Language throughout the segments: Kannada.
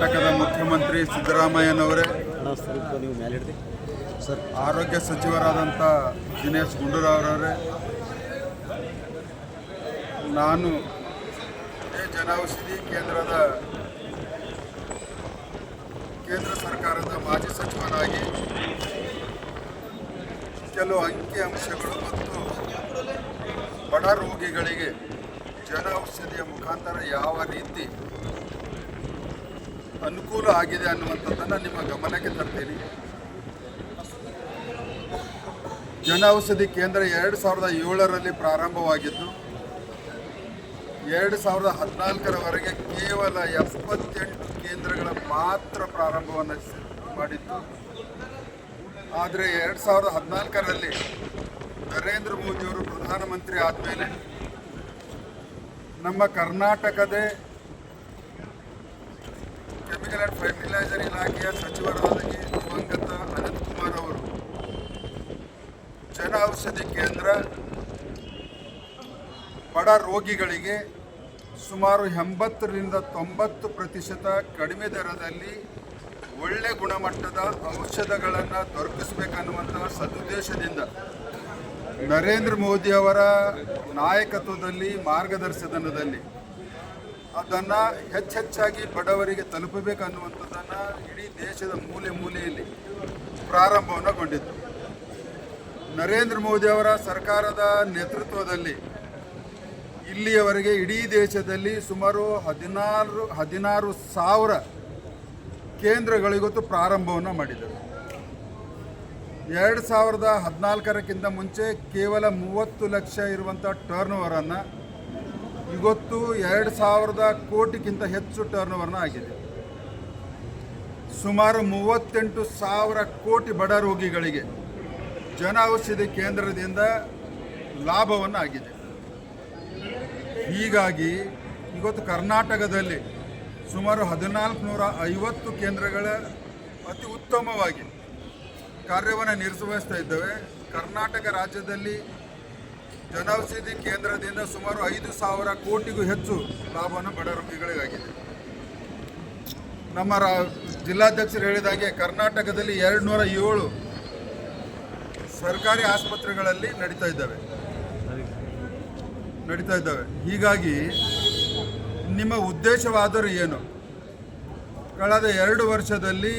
ಕರ್ನಾಟಕದ ಮುಖ್ಯಮಂತ್ರಿ ಸಿದ್ದರಾಮಯ್ಯನವರೇ. ಸರ್ ಆರೋಗ್ಯ ಸಚಿವರಾದಂಥ ದಿನೇಶ್ ಗುಂಡೂರಾವ್ರವರೇ. ನಾನು ಜನೌಷಧಿ ಕೇಂದ್ರದ ಕೇಂದ್ರ ಸರ್ಕಾರದ ಮಾಜಿ ಸಚಿವನಾಗಿ ಕೆಲವು ಅಂಕಿಅಂಶಗಳು ಮತ್ತು ಬಡ ರೋಗಿಗಳಿಗೆ ಜನೌಷಧಿಯ ಮುಖಾಂತರ ಯಾವ ರೀತಿ ಅನುಕೂಲ ಆಗಿದೆ ಅನ್ನುವಂಥದ್ದನ್ನು ನಿಮ್ಮ ಗಮನಕ್ಕೆ ತರ್ತೀನಿ. ಜನ ಔಷಧಿ ಕೇಂದ್ರ ಎರಡು ಸಾವಿರದ ಏಳರಲ್ಲಿ ಪ್ರಾರಂಭವಾಗಿದ್ದು, ಎರಡು ಸಾವಿರದ ಹದಿನಾಲ್ಕರವರೆಗೆ ಕೇವಲ ಎಪ್ಪತ್ತೆಂಟು ಕೇಂದ್ರಗಳ ಮಾತ್ರ ಪ್ರಾರಂಭವನ್ನು ಮಾಡಿತ್ತು. ಆದರೆ ಎರಡು ಸಾವಿರದ ಹದಿನಾಲ್ಕರಲ್ಲಿ ನರೇಂದ್ರ ಮೋದಿಯವರು ಪ್ರಧಾನಮಂತ್ರಿ ಆದಮೇಲೆ ನಮ್ಮ ಕರ್ನಾಟಕದೇ ಕೆಮಿಕಲ್ ಆ್ಯಂಡ್ ಫರ್ಟಿಲೈಸರ್ ಇಲಾಖೆಯ ಸಚಿವರಾದ. ದಿವಂಗತ ಅನಂತಕುಮಾರ್ ಅವರು ಜನ ಔಷಧಿ ಕೇಂದ್ರ, ಬಡ ರೋಗಿಗಳಿಗೆ ಸುಮಾರು ಎಂಬತ್ತರಿಂದ ತೊಂಬತ್ತು ಪ್ರತಿಶತ ಕಡಿಮೆ ದರದಲ್ಲಿ ಒಳ್ಳೆ ಗುಣಮಟ್ಟದ ಔಷಧಗಳನ್ನು ದೊರಕಿಸಬೇಕನ್ನುವಂಥ ಸದುದ್ದೇಶದಿಂದ ನರೇಂದ್ರ ಮೋದಿಯವರ ನಾಯಕತ್ವದಲ್ಲಿ ಮಾರ್ಗದರ್ಶನದಲ್ಲಿ ಅದನ್ನು ಹೆಚ್ಚೆಚ್ಚಾಗಿ ಬಡವರಿಗೆ ತಲುಪಬೇಕನ್ನುವಂಥದ್ದನ್ನು ಇಡೀ ದೇಶದ ಮೂಲೆ ಮೂಲೆಯಲ್ಲಿ ಪ್ರಾರಂಭವನ್ನು ಗೊಂಡಿತ್ತು ನರೇಂದ್ರ ಮೋದಿ ಅವರ ಸರ್ಕಾರದ ನೇತೃತ್ವದಲ್ಲಿ ಇಲ್ಲಿಯವರೆಗೆ ಇಡೀ ದೇಶದಲ್ಲಿ ಸುಮಾರು ಹದಿನಾರು ಹದಿನಾರು ಸಾವಿರ ಕೇಂದ್ರಗಳಿಗೊತ್ತು ಪ್ರಾರಂಭವನ್ನು ಮಾಡಿದರು. ಎರಡು ಸಾವಿರದ ಹದಿನಾಲ್ಕರಕ್ಕಿಂತ ಮುಂಚೆ ಕೇವಲ ಮೂವತ್ತು ಲಕ್ಷ ಇರುವಂಥ ಟರ್ನ್ ಓವರನ್ನು ಇವತ್ತು ಎರಡು ಸಾವಿರದ ಕೋಟಿಗಿಂತ ಹೆಚ್ಚು ಟರ್ನ್ ಓವರ್ನ ಆಗಿದೆ. ಸುಮಾರು ಮೂವತ್ತೆಂಟು ಸಾವಿರ ಕೋಟಿ ಬಡ ರೋಗಿಗಳಿಗೆ ಜನ ಔಷಧಿ ಕೇಂದ್ರದಿಂದ ಲಾಭವನ್ನು ಆಗಿದೆ ಹೀಗಾಗಿ ಇವತ್ತು ಕರ್ನಾಟಕದಲ್ಲಿ ಸುಮಾರು ಹದಿನಾಲ್ಕು ನೂರ ಐವತ್ತು ಕೇಂದ್ರಗಳ ಅತಿ ಉತ್ತಮವಾಗಿ ಕಾರ್ಯವನ್ನು ನಿರ್ವಹಿಸ್ತಾ ಇದ್ದಾವೆ. ಕರ್ನಾಟಕ ರಾಜ್ಯದಲ್ಲಿ ಜನೌಷಧಿ ಕೇಂದ್ರದಿಂದ ಸುಮಾರು ಐದು ಸಾವಿರ ಕೋಟಿಗೂ ಹೆಚ್ಚು ಲಾಭವನ್ನು ಬಡ ರೋಗಿಗಳಿಗಾಗಿದೆ. ನಮ್ಮ ರಾ, ಜಿಲ್ಲಾಧ್ಯಕ್ಷರು ಹೇಳಿದಾಗೆ ಕರ್ನಾಟಕದಲ್ಲಿ ಎರಡು ನೂರ ಏಳು ಸರ್ಕಾರಿ ಆಸ್ಪತ್ರೆಗಳಲ್ಲಿ ನಡೀತಾ ಇದ್ದಾವೆ. ನಡೀತಾ ಇದ್ದಾವೆ. ಹೀಗಾಗಿ ನಿಮ್ಮ ಉದ್ದೇಶವಾದರೂ ಏನು? ಕಳೆದ ಎರಡು ವರ್ಷದಲ್ಲಿ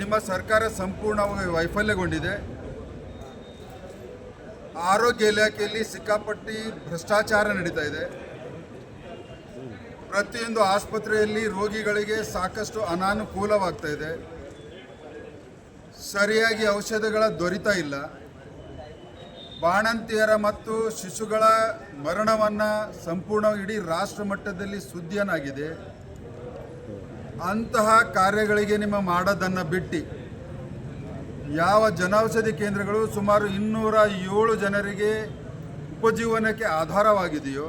ನಿಮ್ಮ ಸರ್ಕಾರ ಸಂಪೂರ್ಣವಾಗಿ ವೈಫಲ್ಯಗೊಂಡಿದೆ. ಆರೋಗ್ಯ ಇಲಾಖೆಯಲ್ಲಿ ಸಿಕ್ಕಾಪಟ್ಟಿ ಭ್ರಷ್ಟಾಚಾರ ನಡೀತಾ ಇದೆ. ಪ್ರತಿಯೊಂದು ಆಸ್ಪತ್ರೆಯಲ್ಲಿ ರೋಗಿಗಳಿಗೆ ಸಾಕಷ್ಟು ಅನಾನುಕೂಲವಾಗ್ತಾ ಇದೆ. ಸರಿಯಾಗಿ ಔಷಧಗಳ ದೊರೀತಾ ಇಲ್ಲ. ಬಾಣಂತಿಯರ ಮತ್ತು ಶಿಶುಗಳ ಮರಣವನ್ನು ಸಂಪೂರ್ಣ ಇಡೀ ರಾಷ್ಟ್ರ ಮಟ್ಟದಲ್ಲಿ ಸುದ್ದಿಯನ್ನಾಗಿದೆ. ಅಂತಹ ಕಾರ್ಯಗಳಿಗೆ ನಿಮ್ಮ ಮಾಡೋದನ್ನು ಬಿಟ್ಟು. ಯಾವ ಜನೌಷಧಿ ಕೇಂದ್ರಗಳು ಸುಮಾರು ಇನ್ನೂರ ಏಳು ಜನರಿಗೆ ಉಪಜೀವನಕ್ಕೆ ಆಧಾರವಾಗಿದೆಯೋ,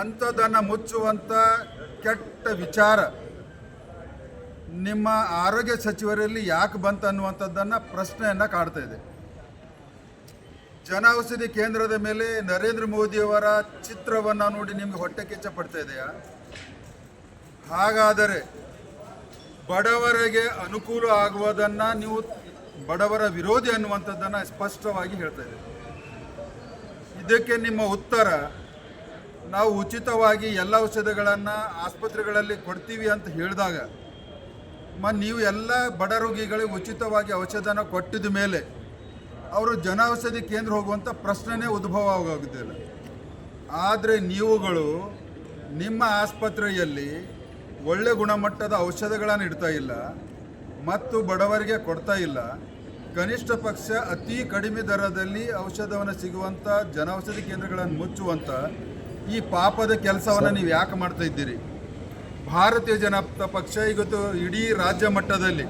ಅಂಥದ್ದನ್ನು ಮುಚ್ಚುವಂಥ ಕೆಟ್ಟ ವಿಚಾರ ನಿಮ್ಮ ಆರೋಗ್ಯ ಸಚಿವರಲ್ಲಿ ಯಾಕೆ ಬಂತು ಅನ್ನುವಂಥದ್ದನ್ನು ಪ್ರಶ್ನೆಯನ್ನು ಕಾಡ್ತಾ ಇದೆ. ಜನೌಷಧಿ ಕೇಂದ್ರದ ಮೇಲೆ ನರೇಂದ್ರ ಮೋದಿಯವರ ಚಿತ್ರವನ್ನು ನೋಡಿ ನಿಮಗೆ ಹೊಟ್ಟೆ ಕಿಚ್ಚ ಪಡ್ತಾ ಇದೆಯಾ? ಹಾಗಾದರೆ ಬಡವರಿಗೆ ಅನುಕೂಲ ಆಗುವುದನ್ನು ನೀವು ಬಡವರ ವಿರೋಧಿ ಅನ್ನುವಂಥದ್ದನ್ನು ಸ್ಪಷ್ಟವಾಗಿ ಹೇಳ್ತಾ ಇದ್ದೀವಿ. ಇದಕ್ಕೆ ನಿಮ್ಮ ಉತ್ತರ, ನಾವು ಉಚಿತವಾಗಿ ಎಲ್ಲ ಔಷಧಗಳನ್ನು ಆಸ್ಪತ್ರೆಗಳಲ್ಲಿ ಕೊಡ್ತೀವಿ ಅಂತ ಹೇಳಿದಾಗ, ಮ, ನೀವು ಎಲ್ಲ ಬಡ ರೋಗಿಗಳಿಗೆ ಉಚಿತವಾಗಿ ಔಷಧನ ಕೊಟ್ಟಿದ ಮೇಲೆ ಅವರು ಜನೌಷಧಿ ಕೇಂದ್ರ ಹೋಗುವಂಥ ಪ್ರಶ್ನೆನೇ ಉದ್ಭವ ಆಗೋಗಿದ್ದಿಲ್ಲ ಆದರೆ ನೀವುಗಳು ನಿಮ್ಮ ಆಸ್ಪತ್ರೆಯಲ್ಲಿ ಒಳ್ಳೆ ಗುಣಮಟ್ಟದ ಔಷಧಗಳನ್ನು ಇಡ್ತಾ ಇಲ್ಲ ಮತ್ತು ಬಡವರಿಗೆ ಕೊಡ್ತಾ ಇಲ್ಲ. ಕನಿಷ್ಠ ಪಕ್ಷ ಅತಿ ಕಡಿಮೆ ದರದಲ್ಲಿ ಔಷಧವನ್ನು ಸಿಗುವಂಥ ಜನೌಷಧಿ ಕೇಂದ್ರಗಳನ್ನು ಮುಚ್ಚುವಂಥ ಈ ಪಾಪದ ಕೆಲಸವನ್ನು ನೀವು ಯಾಕೆ ಮಾಡ್ತಾ ಇದ್ದೀರಿ? ಭಾರತೀಯ ಜನತಾ ಪಕ್ಷ ಇವತ್ತು ಇಡೀ ರಾಜ್ಯ ಮಟ್ಟದಲ್ಲಿ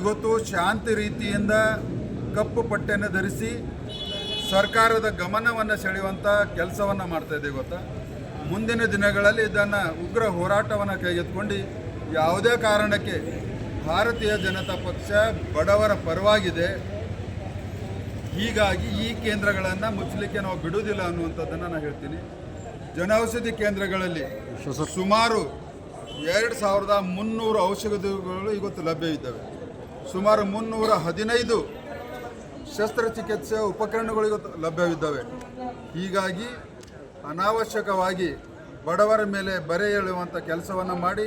ಇವತ್ತು ಶಾಂತಿ ರೀತಿಯಿಂದ ಕಪ್ಪು ಪಟ್ಟೆಯನ್ನು ಧರಿಸಿ ಸರ್ಕಾರದ ಗಮನವನ್ನು ಸೆಳೆಯುವಂಥ ಕೆಲಸವನ್ನು ಮಾಡ್ತಾ ಇದೆ ಗೊತ್ತಾ? ಮುಂದಿನ ದಿನಗಳಲ್ಲಿ ಇದನ್ನು ಉಗ್ರ ಹೋರಾಟವನ್ನು ಕೈಗೆತ್ಕೊಂಡು ಯಾವುದೇ ಕಾರಣಕ್ಕೆ ಭಾರತೀಯ ಜನತಾ ಪಕ್ಷ ಬಡವರ ಪರವಾಗಿದೆ. ಹೀಗಾಗಿ ಈ ಕೇಂದ್ರಗಳನ್ನು ಮುಚ್ಚಲಿಕ್ಕೆ ನಾವು ಬಿಡುವುದಿಲ್ಲ ಅನ್ನುವಂಥದ್ದನ್ನು ನಾನು ಹೇಳ್ತೀನಿ. ಜನೌಷಧಿ ಕೇಂದ್ರಗಳಲ್ಲಿ ಸುಮಾರು ಎರಡು ಸಾವಿರದ ಮುನ್ನೂರು ಔಷಧಿಗಳು ಇವತ್ತು ಲಭ್ಯವಿದ್ದಾವೆ ಸುಮಾರು ಮುನ್ನೂರ ಹದಿನೈದು ಶಸ್ತ್ರಚಿಕಿತ್ಸೆ ಉಪಕರಣಗಳು ಇವತ್ತು ಲಭ್ಯವಿದ್ದಾವೆ. ಹೀಗಾಗಿ ಅನಾವಶ್ಯಕವಾಗಿ ಬಡವರ ಮೇಲೆ ಬರೆ ಎಳೆಯುವಂಥ ಕೆಲಸವನ್ನು ಮಾಡಿ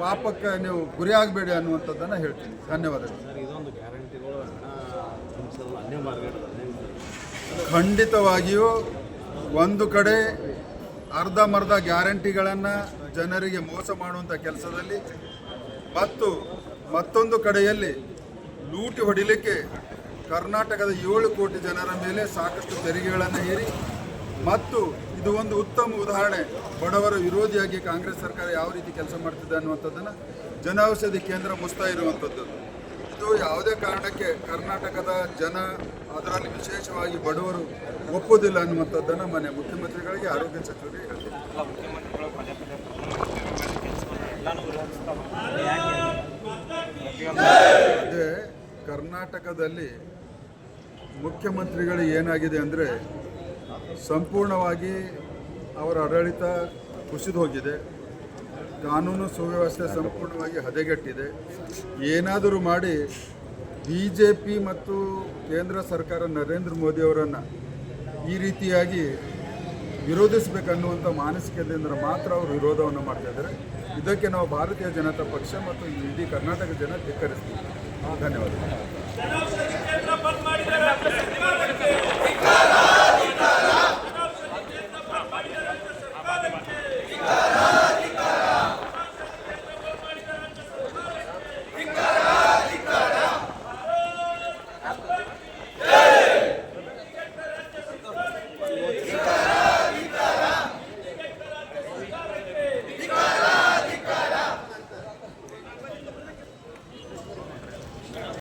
ಪಾಪಕ್ಕೆ ನೀವು ಗುರಿಯಾಗಬೇಡಿ ಅನ್ನುವಂಥದ್ದನ್ನು ಹೇಳ್ತೀನಿ. ಧನ್ಯವಾದಗಳು. ಖಂಡಿತವಾಗಿಯೂ ಒಂದು ಕಡೆ ಅರ್ಧಮರ್ಧ ಗ್ಯಾರಂಟಿಗಳನ್ನು ಜನರಿಗೆ ಮೋಸ ಮಾಡುವಂಥ ಕೆಲಸದಲ್ಲಿ ಮತ್ತು ಮತ್ತೊಂದು ಕಡೆಯಲ್ಲಿ ಲೂಟಿ ಹೊಡಿಲಿಕ್ಕೆ ಕರ್ನಾಟಕದ ಏಳು ಕೋಟಿ ಜನರ ಮೇಲೆ ಸಾಕಷ್ಟು ತೆರಿಗೆಗಳನ್ನು ಹೇರಿ ಮತ್ತು ಇದು ಒಂದು ಉತ್ತಮ ಉದಾಹರಣೆ. ಬಡವರ ವಿರೋಧಿಯಾಗಿ ಕಾಂಗ್ರೆಸ್ ಸರ್ಕಾರ ಯಾವ ರೀತಿ ಕೆಲಸ ಮಾಡ್ತಿದೆ ಅನ್ನುವಂಥದ್ದನ್ನು ಜನೌಷಧಿ ಕೇಂದ್ರ ಮುಸ್ತಾ ಇರುವಂಥದ್ದು. ಇದು ಯಾವುದೇ ಕಾರಣಕ್ಕೆ ಕರ್ನಾಟಕದ ಜನ ಅದರಲ್ಲಿ ವಿಶೇಷವಾಗಿ ಬಡವರು ಒಪ್ಪುವುದಿಲ್ಲ ಅನ್ನುವಂಥದ್ದನ್ನು ಮನೆ ಮುಖ್ಯಮಂತ್ರಿಗಳಿಗೆ ಆರೋಗ್ಯ ಸಚಿವರಿಗೆ ಅದೇ ಕರ್ನಾಟಕದಲ್ಲಿ ಮುಖ್ಯಮಂತ್ರಿಗಳು ಏನಾಗಿದೆ ಅಂದರೆ ಸಂಪೂರ್ಣವಾಗಿ ಅವರ ಆಡಳಿತ ಕುಸಿದು ಹೋಗಿದೆ. ಕಾನೂನು ಸುವ್ಯವಸ್ಥೆ ಸಂಪೂರ್ಣವಾಗಿ ಹದಗೆಟ್ಟಿದೆ. ಏನಾದರೂ ಮಾಡಿ ಬಿ ಜೆ ಪಿ ಮತ್ತು ಕೇಂದ್ರ ಸರ್ಕಾರ ನರೇಂದ್ರ ಮೋದಿಯವರನ್ನು ಈ ರೀತಿಯಾಗಿ ವಿರೋಧಿಸಬೇಕನ್ನುವಂಥ ಮಾನಸಿಕತೆಯಿಂದ ಮಾತ್ರ ಅವರು ವಿರೋಧವನ್ನು ಮಾಡ್ತಾ ಇದ್ದಾರೆ. ಇದಕ್ಕೆ ನಾವು ಭಾರತೀಯ ಜನತಾ ಪಕ್ಷ ಮತ್ತು ಇಡೀ ಕರ್ನಾಟಕ ಜನ ಧಿಕ್ಕರಿಸ್ತೀವಿ. ಧನ್ಯವಾದಗಳು.